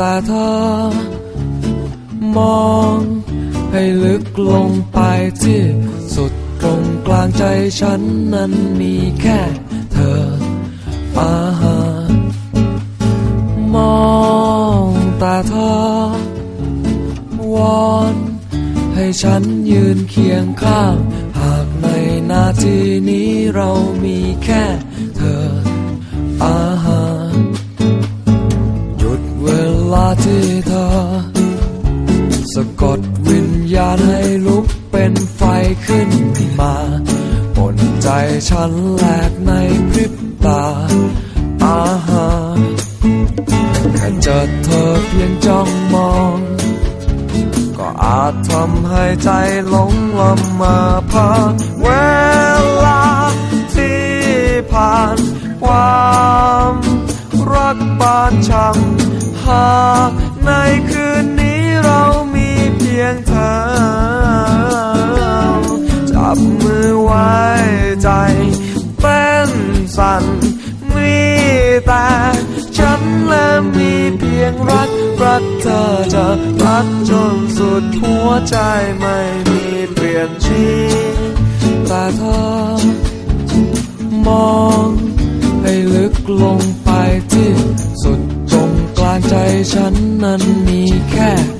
ต่เธอ มองให้ลึกลงไปที่สุดตรงกลางใจฉันนั้นมีแค่เธออาหามองต่เธอ วอนให้ฉันยืนเคียงข้าง หากในนาทีนี้เรามีแค่ ที่เธอ สะกดวิญญาณให้ลุกเป็นไฟขึ้นมาบนใจฉันแหลกในพริบตาอาหาแค่เจอเธอเพียงจ้องมอง ก็อาจทำให้ใจหลงละเมาพาเวลาที่ผ่านความรักบานช่ำ หากในคืนนี้เรามีเพียงเธอ จับมือไว้ใจเต้นสั่นมีแต่ฉันและมีเพียงรักรักเธอจะรักจนสุดหัวใจไม่มีเปลี่ยนชีแต่เธอมองให้ลึกลงไป 难离开